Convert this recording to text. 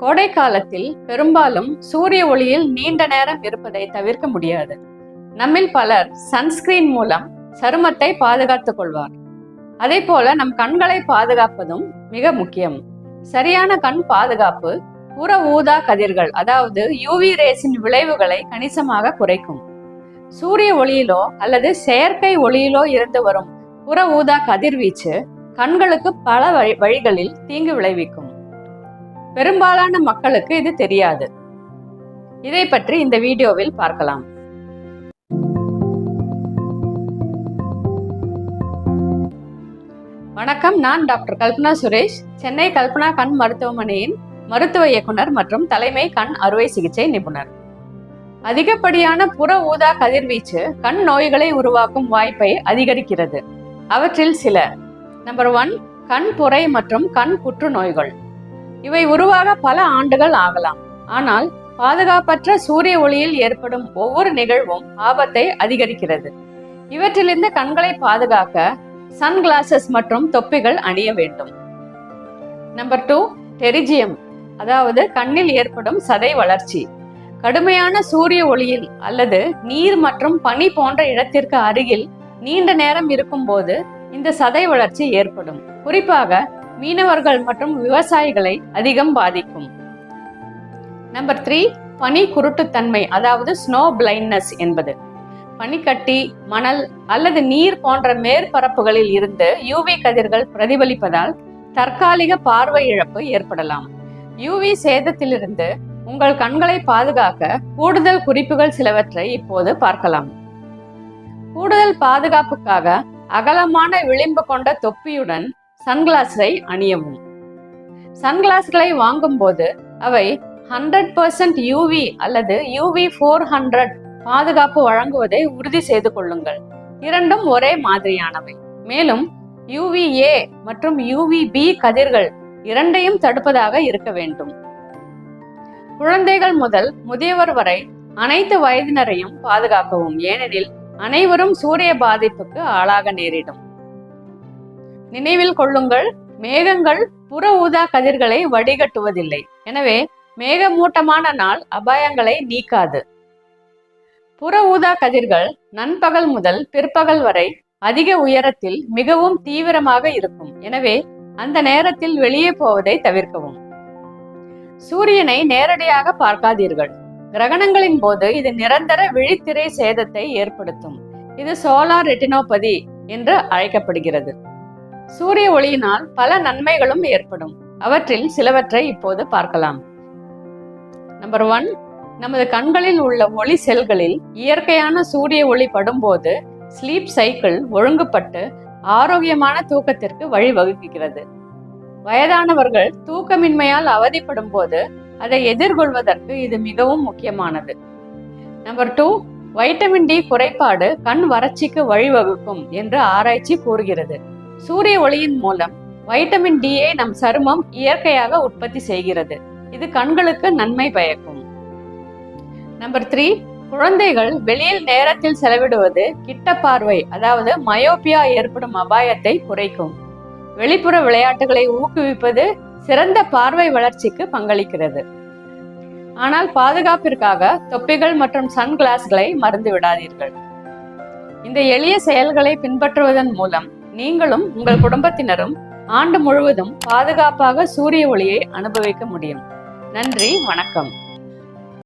கோடை காலத்தில் பெரும்பாலும் சூரிய ஒளியில் நீண்ட நேரம் இருப்பதை தவிர்க்க முடியாது. நம்மில் பலர் சன்ஸ்கிரீன் மூலம் சருமத்தை பாதுகாத்துக் கொள்வார். அதே போல நம் கண்களை பாதுகாப்பதும் மிக முக்கியம். சரியான கண் பாதுகாப்பு புற ஊதா கதிர்கள் அதாவது யூவி ரேஸின் விளைவுகளை கணிசமாக குறைக்கும். சூரிய ஒளியிலோ அல்லது செயற்கை ஒளியிலோ இருந்து வரும் புற ஊதா கதிர்வீச்சு கண்களுக்கு பல வழி வழிகளில் தீங்கு விளைவிக்கும். பெரும்பாலான மக்களுக்கு இது தெரியாது. இதை பற்றி இந்த வீடியோவில் பார்க்கலாம். வணக்கம் நான் டாக்டர் கல்பனா சுரேஷ் சென்னை கல்பனா கண் மருத்துவமனையின் மருத்துவ இயக்குனர் மற்றும் தலைமை கண் அறுவை சிகிச்சை நிபுணர். அதிகப்படியான புற ஊதா கதிர்வீச்சு கண் நோய்களை உருவாக்கும் வாய்ப்பை அதிகரிக்கிறது. அவற்றில் சில நம்பர் ஒன் கண் புரை மற்றும் கண் புற்றுநோய்கள். இவை உருவாக பல ஆண்டுகள் ஆகலாம். ஆனால் பாதுகாப்பற்ற சூரிய ஒளியில் ஏற்படும் ஒவ்வொரு நிகழ்வும் ஆபத்தை அதிகரிக்கிறது. இவற்றிலிருந்து கண்களை பாதுகாக்க சன்கிளாசஸ் மற்றும் தொப்பிகள் அணிய வேண்டும். நம்பர் டூ டெரிஜியம் அதாவது கண்ணில் ஏற்படும் சதை வளர்ச்சி. கடுமையான சூரிய ஒளியில் அல்லது நீர் மற்றும் பனி போன்ற இடத்திற்கு அருகில் நீண்ட நேரம் இருக்கும்போது இந்த சதை வளர்ச்சி ஏற்படும். குறிப்பாக மீனவர்கள் மற்றும் விவசாயிகளை அதிகம் பாதிக்கும். நம்பர் த்ரீ பனி குருட்டுத்தன்மை அதாவது ஸ்னோ பிளைண்ட்னஸ் என்பது. பனிக்கட்டி மணல் அல்லது நீர் போன்ற மேற்பரப்புகளில் இருந்து யூவி கதிர்கள் பிரதிபலிப்பதால் தற்காலிக பார்வை இழப்பு ஏற்படலாம். யூவி சேதத்திலிருந்து உங்கள் கண்களை பாதுகாக்க கூடுதல் குறிப்புகள் சிலவற்றை இப்போது பார்க்கலாம். கூடுதல் பாதுகாப்புக்காக அகலமான விளிம்பு கொண்ட தொப்பியுடன் சன்கிளாஸை அணியவும் சன்கிளாஸ்களை வாங்கும்போது அவை ஹண்ட்ரட் பர்சன்ட் யூவி அல்லது யூவி ஃபோர் ஹண்ட்ரட் பாதுகாப்பு வழங்குவதை உறுதி செய்து கொள்ளுங்கள். இரண்டும் ஒரே மாதிரியானவை. மேலும் யூவிஏ மற்றும் யூவி பி கதிர்கள் இரண்டையும் தடுப்பதாக இருக்க வேண்டும். குழந்தைகள் முதல் முதியவர் வரை அனைத்து வயதினரையும் பாதுகாக்கவும். ஏனெனில் அனைவரும் சூரிய பாதிப்புக்கு ஆளாக நேரிடும். நினைவில் கொள்ளுங்கள் மேகங்கள் புற ஊதா கதிர்களை வடிகட்டுவதில்லை. எனவே மேகமூட்டமான நாள் அபாயங்களை நீக்காது. புற ஊதா கதிர்கள் நண்பகல் முதல் பிற்பகல் வரை அதிக உயரத்தில் மிகவும் தீவிரமாக இருக்கும். எனவே அந்த நேரத்தில் வெளியே போவதை தவிர்க்கவும். சூரியனை நேரடியாக பார்க்காதீர்கள். கிரகணங்களின் போது இது நிரந்தர விழித்திரை சேதத்தை ஏற்படுத்தும். இது சோலார் ரெட்டினோபதி என்று அழைக்கப்படுகிறது. சூரிய ஒளியினால் பல நன்மைகளும் ஏற்படும். அவற்றில் சிலவற்றை இப்போது பார்க்கலாம். நம்பர் ஒன் நமது கண்களில் உள்ள ஒளி செல்களில் இயற்கையான சூரிய ஒளி படும்போது ஸ்லீப் சைக்கிள் ஒழுங்குபட்டு ஆரோக்கியமான தூக்கத்திற்கு வழிவகுக்கிறது. வயதானவர்கள் தூக்கமின்மையால் அவதிப்படும் போது அதை எதிர்கொள்வதற்கு இது மிகவும் முக்கியமானது. நம்பர் டூ வைட்டமின் டி குறைபாடு கண் வறட்சிக்கு வழிவகுக்கும் என்று ஆராய்ச்சி கூறுகிறது. சூரிய ஒளியின் மூலம் வைட்டமின் டியை நம் சருமம் இயற்கையாக உற்பத்தி செய்கிறது. இது கண்களுக்கு நன்மை பயக்கும். நம்பர் த்ரீ குழந்தைகள் வெளியில் நேரத்தில் செலவிடுவது கிட்ட பார்வை அதாவது மயோபியா ஏற்படும் அபாயத்தை குறைக்கும். வெளிப்புற விளையாட்டுகளை ஊக்குவிப்பது சிறந்த பார்வை வளர்ச்சிக்கு பங்களிக்கிறது. ஆனால் பாதுகாப்பிற்காக தொப்பிகள் மற்றும் சன்கிளாஸ்களை மறந்து விடாதீர்கள். இந்த எளிய செயல்களை பின்பற்றுவதன் மூலம் நீங்களும் உங்கள் குடும்பத்தினரும் ஆண்டு முழுவதும் பாதுகாப்பாக சூரிய ஒளியை அனுபவிக்க முடியும். நன்றி வணக்கம்.